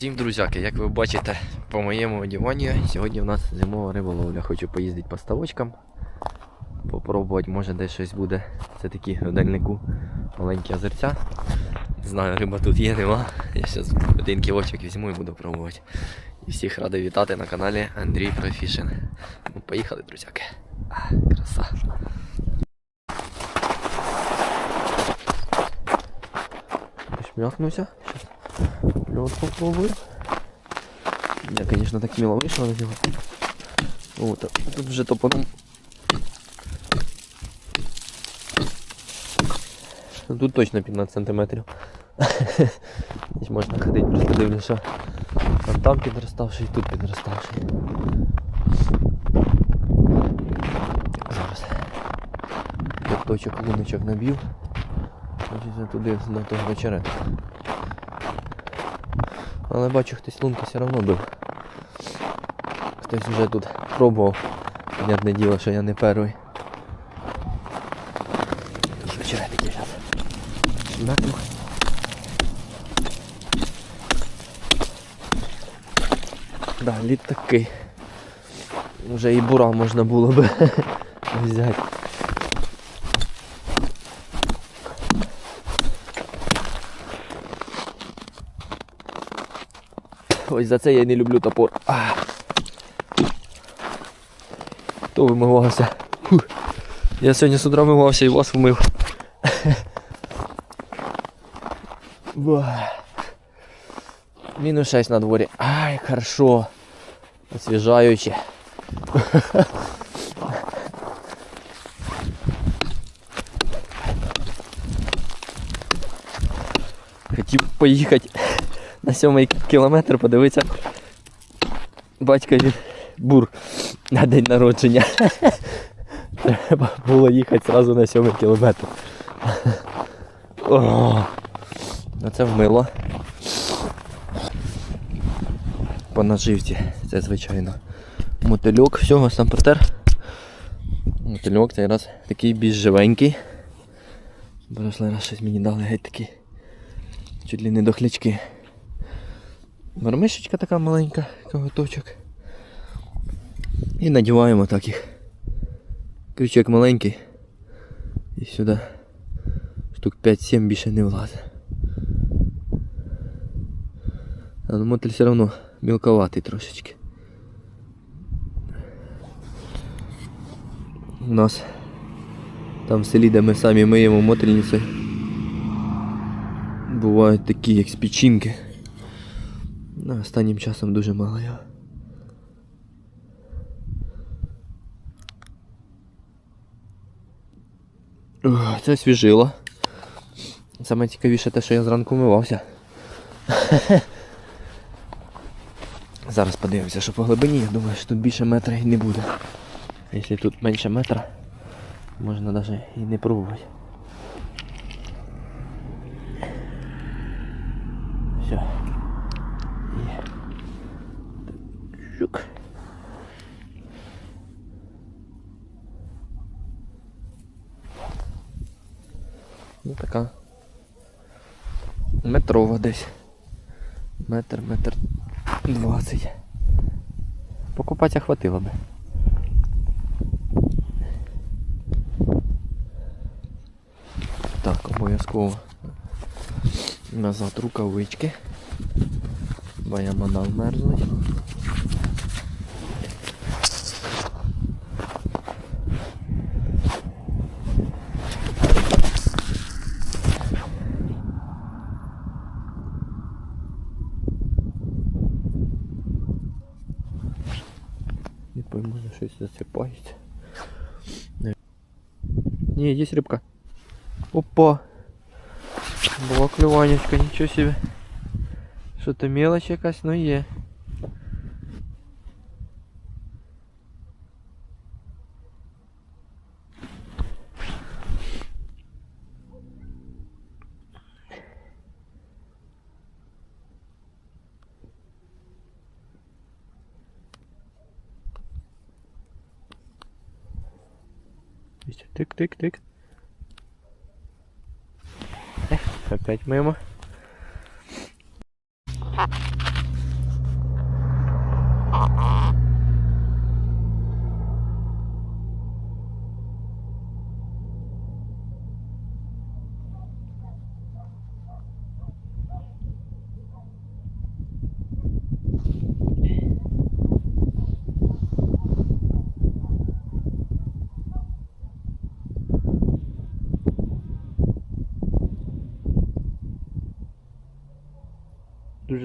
Всім друзяки, як ви бачите по моєму одяганню, сьогодні в нас зимова риболовля. Хочу поїздити по ставочкам, попробувати, може десь щось буде. Це такі в дальнику маленькі озерця. Знаю, риба тут є, нема. Я зараз один кілочок візьму і буду пробувати. І всіх радий вітати на каналі Андрій Профішин. Ну, поїхали, друзяки. Краса. Шмякнувся. Лед попробую. Я, конечно, так мило вийшло на нього. Вот, а тут вже топаном. Ну, Тут точно 15 сантиметрів. Десь можна ходити, просто дивлюся, там, там підроставший, тут підроставший. Зараз. Точок луночок наб'ю. Туди до того вечерета. Але бачу, хтось лунки все одно бив. Хтось вже тут пробував. Понятне діло, що я не перший. Тож вечеретики зараз. Накрив. Да, лід такий. Вже і бура можна було би взяти. Ось за це я й не люблю топор. А. Хто вимивався? Фух. Я сьогодні з утра вмивався і вас вмив. Ба. Мінус 6 на дворі. Ай, хорошо. Освіжаюче. Хотів поїхати на сьомий кілометр подивитися батькові бур на день народження. Треба було їхати одразу на сьомий кілометр. О, ну це вмило. По наживці, це звичайно. Мотильок, всього сам протер. Мотильок цей раз такий більш живенький. Прошлий раз щось мені дали геть такий. Чуть ли не до хлячки. Мармишечка така маленька, коготочок. І надіваємо так їх. Крючок маленький. І сюди штук 5-7 більше не влазить. А мотель все одно мілковатий трошечки. У нас там в селі, де ми самі миємо мотельниці, бувають такі, як з печінки. Ну, останнім часом дуже мало його. Це свіжило. Саме цікавіше те, що я зранку вмивався. Зараз подивимося, що по глибині. Я думаю, що тут більше метра і не буде. Якщо тут менше метра, можна навіть і не пробувати. Все. Є. Ну така. Метрова десь. Метр, метр двадцять. Покупатися хватило би. Так, обов'язково назад рукавички. Бо я мадав мерзнуть. Не пойму, за щось засипається. Не. Ні, є рибка. Опа! Була клюванечка, нічого собі. Що то мелочь якась, ну є. Тик-тик-тик. Опять мимо. Uh-oh.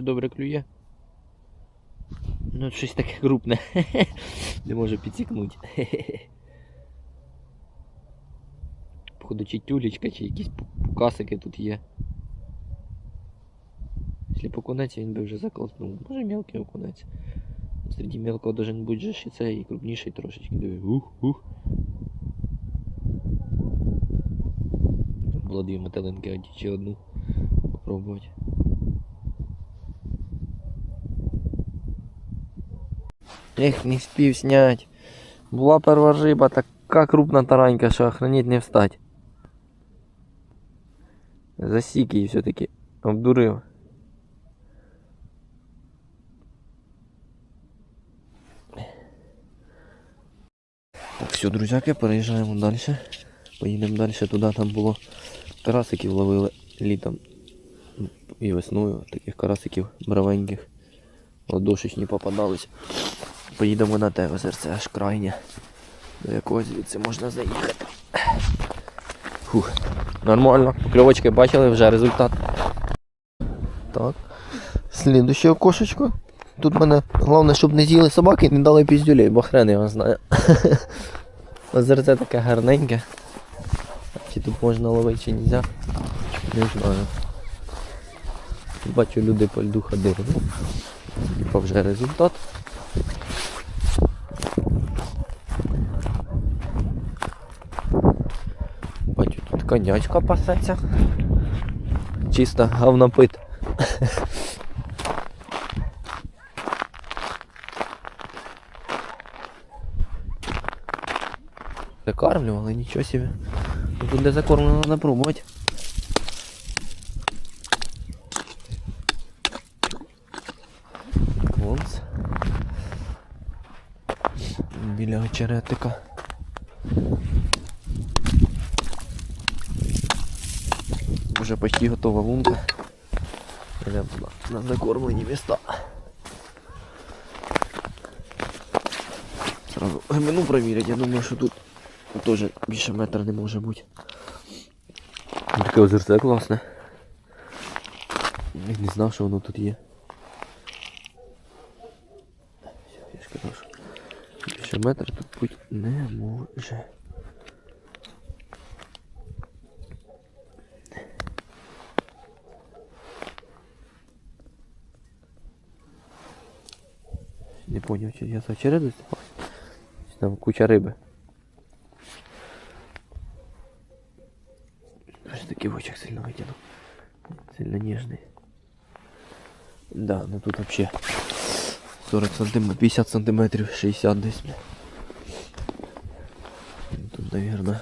добре клює. Ну, щось таке крупне. Не може підсікнути. Походу, чи тюлечка, чи якісь пу- пукасики тут є. Якщо по окунець, він би вже закласнув. Може мелкий окунець. Серед мелкого должен бути же ще цей і крупніший трошечки. Диви. Ух, ух. Було дві металинки, а чи одну попробувати. Ех, не спів снять. Була перша риба, така крупна таранька, що охраніть не встать. Засік її все-таки обдурив. Так, все, друзяки, переїжджаємо далі. Поїдемо далі туди, там було карасиків ловили літом і весною, таких карасиків бравеньких. Ладошечні попадались. Поїдемо на те озерце, аж крайнє. До якогось звідси можна заїхати. Фух. Нормально. Покльовочки бачили вже результат. Так. Слідуще окошечко. Тут мене головне, щоб не з'їли собаки і не дали піздюлей, бо хрен його знає. Озерце таке гарненьке. Чи тут можна ловити, чи нельзя? Не знаю. Бачу, люди по льду ходили. Типа вже результат. Бачу, тут конячка пасеться. Чисто говнопит. Закармлювали, нічого собі. Тут де закормлено, треба. Конс. Біля очеретика. Уже почти готова лунка. Йдемо на закормлені міста. Сразу глибину провірять, я думаю, що тут теж більше метра не може бути. Таке озерце класне. Я не знав, що воно тут є. Я ж казав, що більше метра тут бути не може. Не поняв, чи я за? Чи там куча риби. Аж такий очок сильно витягнув. Сильно ніжний. Да, ну тут вообще 40 сантиметров, 50 сантиметрів, 60 десь. Тут, наверное,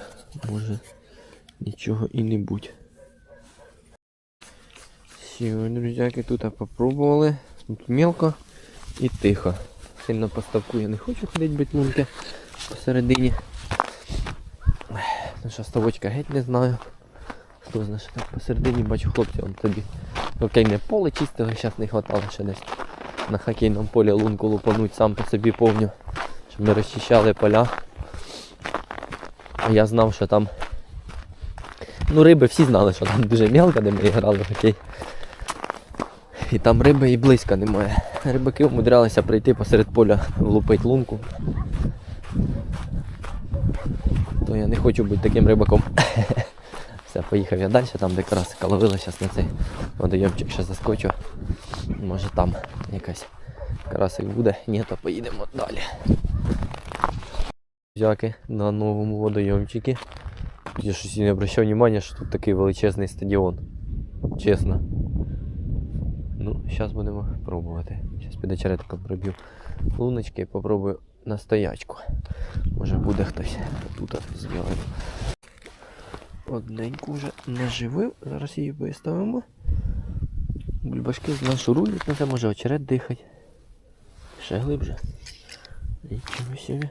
може нічого і не будь. Все, друзяки, тут попробували. Тут мелко і тихо. Сильно по ставку я не хочу ходити бить лунки посередині. Наша ставочка геть не знаю. Хто знає, що так посередині бачу хлопці, он тобі хокейне поле чистили, зараз не хватало ще десь на хокейному полі лунку лупануть сам по собі повню, щоб ми розчищали поля. А я знав, що там. Ну риби всі знали, що там дуже мелко, де ми грали в хокей. І там риби і близько немає. Рибаки умудрялися прийти посеред поля влупити лунку. То я не хочу бути таким рибаком. Все, поїхав я далі, там де карасика ловила, зараз на цей водойомчик ще заскочу. Може там якась карасик буде, ні, то поїдемо далі. Взяки на новому водойомчику. Я щось не обращав увагу, що тут такий величезний стадіон. Чесно. Зараз будемо пробувати. Зараз під очеретиком проб'ю луночки і попробую на стоячку. Може буде хтось тут зробив. Одненьку вже наживив, зараз її виставимо. Бульбашки з нас шурують, на це може очерет дихати. Ще глибше. Нічого собі.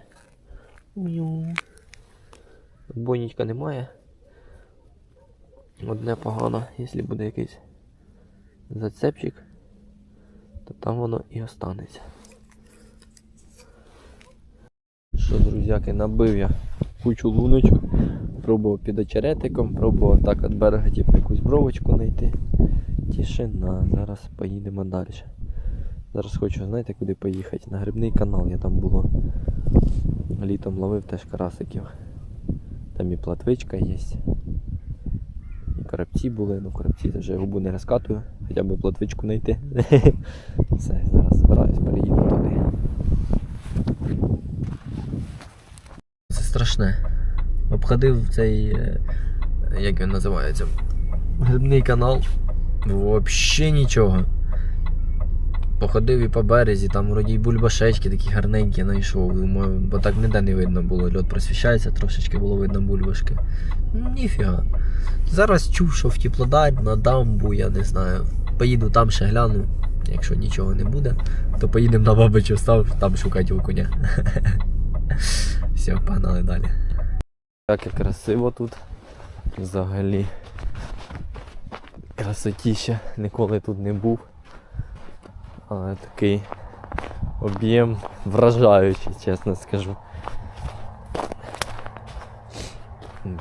Бойнічка немає. Одне погано, якщо буде якийсь зацепчик, то там воно і останеться. Що, друзяки, набив я кучу луночок, пробував під очеретиком, пробував так від берега типу, якусь бровочку знайти. Тишина, зараз поїдемо далі. Зараз хочу, знаєте, куди поїхати? На грибний канал я там було. Літом ловив теж карасиків. Там і платвичка є. І були, ну коробці це вже губу не розкатую, хоча б платвичку знайти. Все, зараз збираюсь, переїду туди. Це страшне. Обходив цей, е, як він називається, грибний канал. Взагалі нічого. Походив і по березі, там вроді й бульбашечки такі гарненькі знайшов. Думаю, бо так ніде не видно було. Льот просвіщається, трошечки було видно бульбашки. Ніфіга. Зараз чув, що в теплодар на дамбу, я не знаю. Поїду там ще гляну. Якщо нічого не буде, то поїдемо на бабичу став, там шукати окуня. Все, погнали далі. Так і красиво тут. Взагалі. Красотіще. Ніколи тут не був. Але такий об'єм вражаючий, чесно скажу.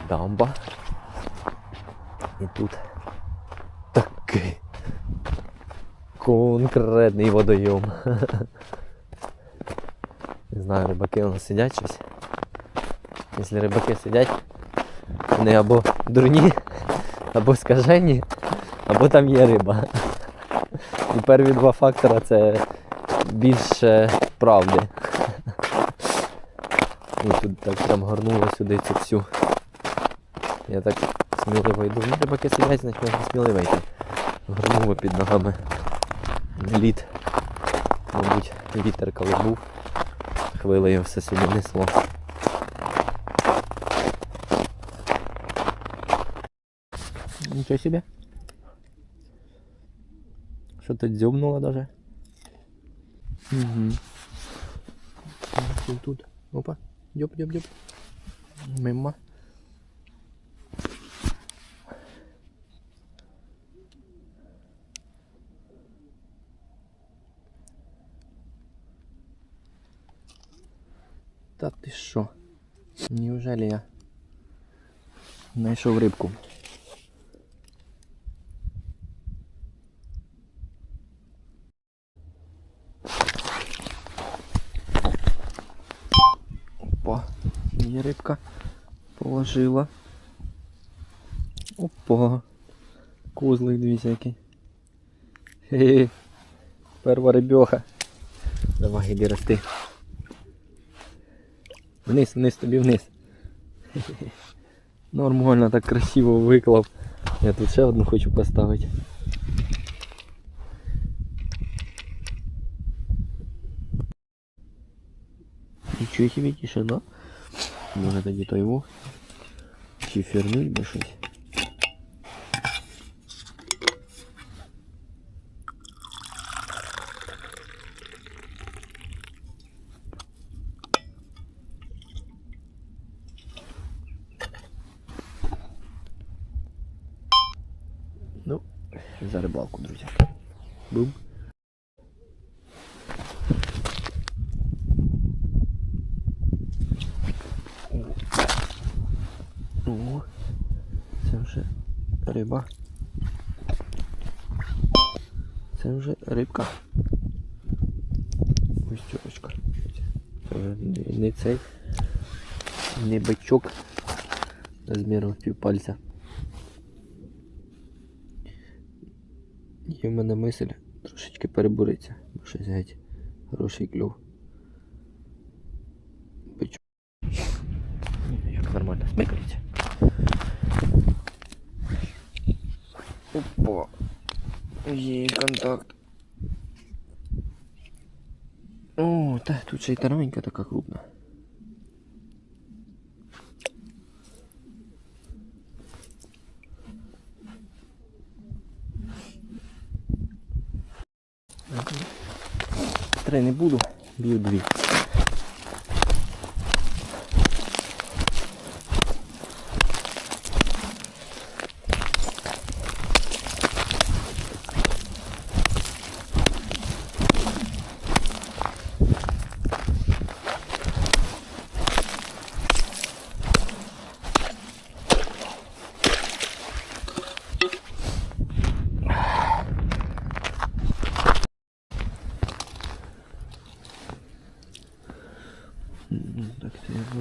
Дамба. І тут такий конкретний водойом. Не знаю, рибаки у нас сидять щось. Якщо рибаки сидять, вони або дурні, або скажені, або там є риба. І перві два фактора це більше правди. І тут так прям горнуло сюди цю всю. Я так сміливо йду. Ну, рибаки сидять, значить можна сміливо йти. Горнуло під ногами. Лід. Мабуть, вітер коли був. Хвилею все сюди несло. Нічого собі. Що то дзьобнуло даже. Угу. Тут, тут. Опа. Дьоб, дьоб, дьоб. Мимо. Та ти що? Неужели я знайшов рибку? Є рибка. Положила. Опа. Козлик дивіться який. Хе-хе. Перва рибьоха. Давай, іди рости. Вниз, вниз, тобі вниз. Нормально, так красиво виклав. Я тут ще одну хочу поставити. Нічого собі тишина. Може тоді то його чифернуть би щось. Ну, за рибалку, друзі. Бум. Риба. Це вже рибка. Ось тюрочка. Це вже не- цей, не бичок розміром півпальця. Є в мене мисль трошечки перебуриться, бо щось геть хороший клюв. Бичок. Як нормально смикається. Опа. Є контакт. О, та тут ще й таранька така крупна. Три не буду, б'ю дві.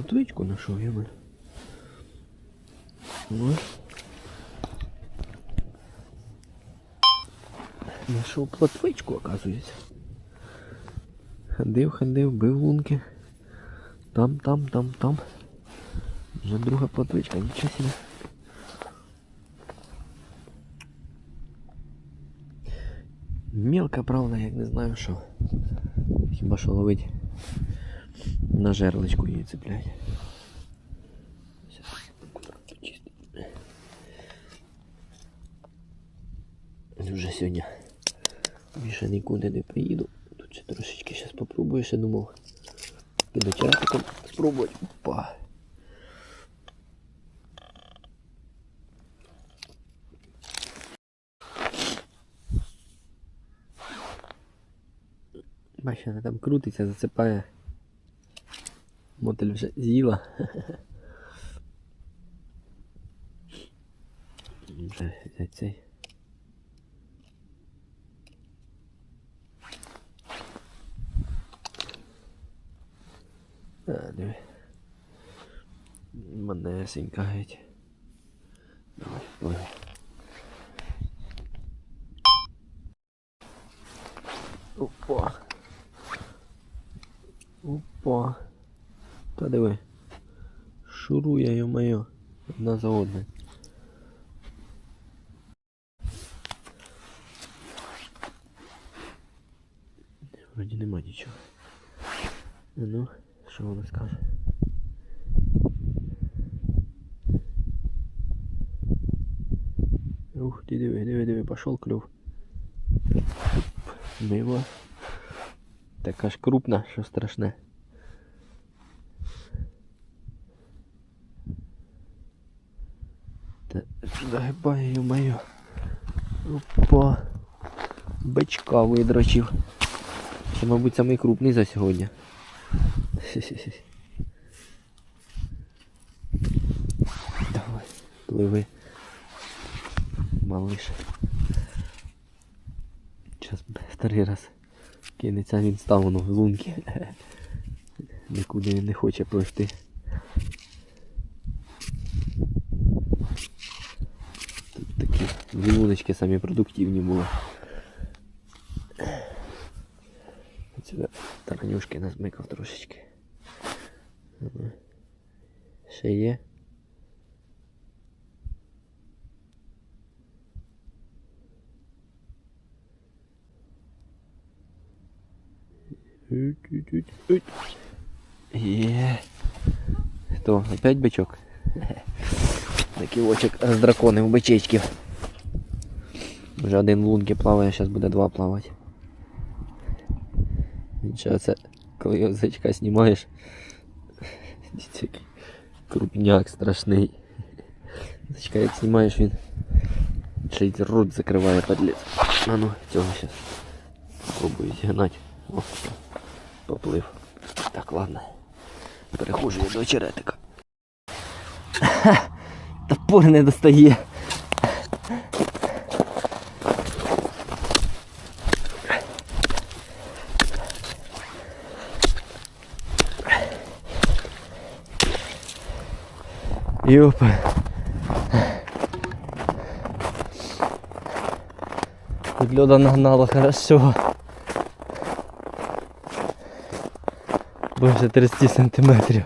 Так, це я би. Ось. Знайшов плотвичку, оказується. Ходив, ходив, бив лунки. Там, там, там, там. Вже друга плотвичка, нічого себе. Мелка, правда, як не знаю що. Хіба що ловить на жерличку її цеплять. Вже сьогодні більше нікуди не поїду. Тут ще трошечки зараз попробую, ще думав. Під очеретиком спробувати. Опа. Вона там крутиться, зацепає. Мотель вже з'їла. Цей. А, диви. Манесенька геть. Давай, пливи. Опа. Опа. Та диви Шурує, йо-моє. Одна за одною. Вроді нема нічого. А Ну, що вона скаже? Ух, ти диви, диви, диви, пошел клюв. Мило. Така ж крупна, що страшне. Та загибає ё-моё. Опа. Бичка видрочив. Це, мабуть, самий крупний за сьогодні. Давай, пливи. Малыш. Сейчас второй раз кинеться він став воно в лунки. Нікуди він не хоче пливти. луночки самі продуктивні були. Сюди таранюшки назмикав трошечки. Ага. Ще є. Уть-уть-уть-уть. Є. Хто? Опять бичок? Такий очок з драконів, бичечків. Вже один в лунки плаває, зараз буде два плавати. Він ще оце, коли його з очка знімаєш. Крупняк страшний. З очка як знімаєш він. Ще й рот закриває подлець. А ну, цього зараз. Попробую зігнати. О, поплив. Так, ладно. Перехожу я до очеретика. Топор не достає. Йопа. Тут льода нагнала хорошо. Більше 30 сантиметрів.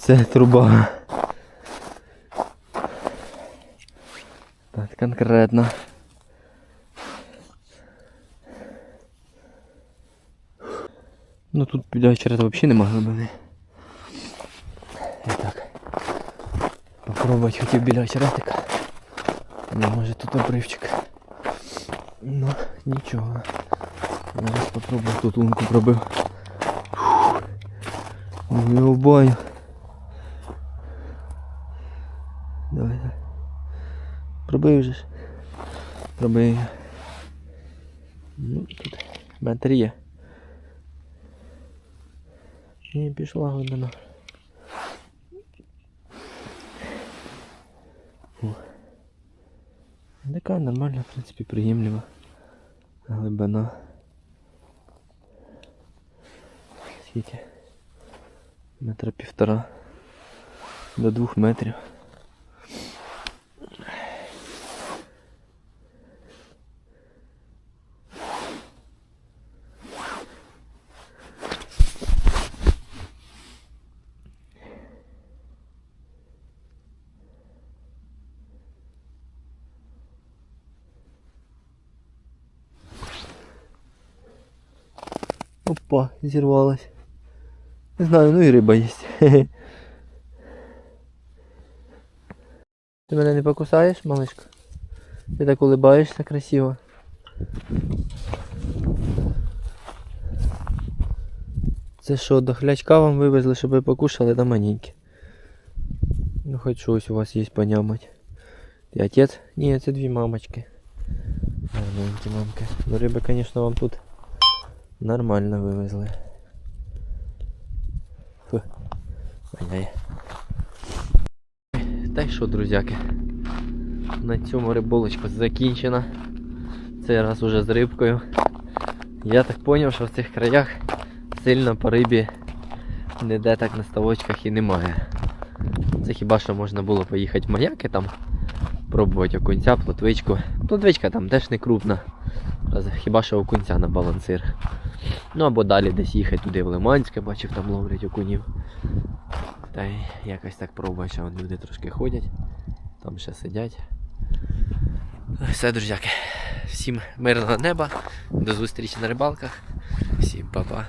Це труба. Так, конкретно. Ну тут біля черета взагалі нема глибини. І так. Попробувати хотів біля очеретика. Ну, може тут обривчик. Ну, нічого. Зараз попробую тут лунку пробив. Не убаю. Давай, давай. Пробив же ж. Пробив. Ну, тут є. І пішла глибина. Така нормальна, в принципі, приємлива глибина. скільки? Метра півтора до двох метрів. Опа, зірвалась. Не знаю, ну і риба є. Ти мене не покусаєш, малишка? Ти так улибаєшся красиво. Це що, до хлячка вам вивезли, щоб ви покушали на маленькі? Ну хоч щось у вас є понямать. Ти отець? Ні, це дві мамочки. Гарненькі мамки. Ну риби, звісно, вам тут Нормально вивезли. Фу. Та й що, друзяки? На цьому риболочка закінчена. Цей раз уже з рибкою. Я так зрозумів, що в цих краях сильно по рибі ніде так на ставочках і немає. Це хіба що можна було поїхати в маяки там, пробувати окунця, плотвичку. Плотвичка там теж не крупна. Хіба що окунця на балансир. Ну або далі десь їхати туди в Лиманське, бачив, там ловлять окунів. Та й якось так пробую, що люди трошки ходять, там ще сидять. Все, друзяки. Всім мирного неба, до зустрічі на рибалках. Всім па-па.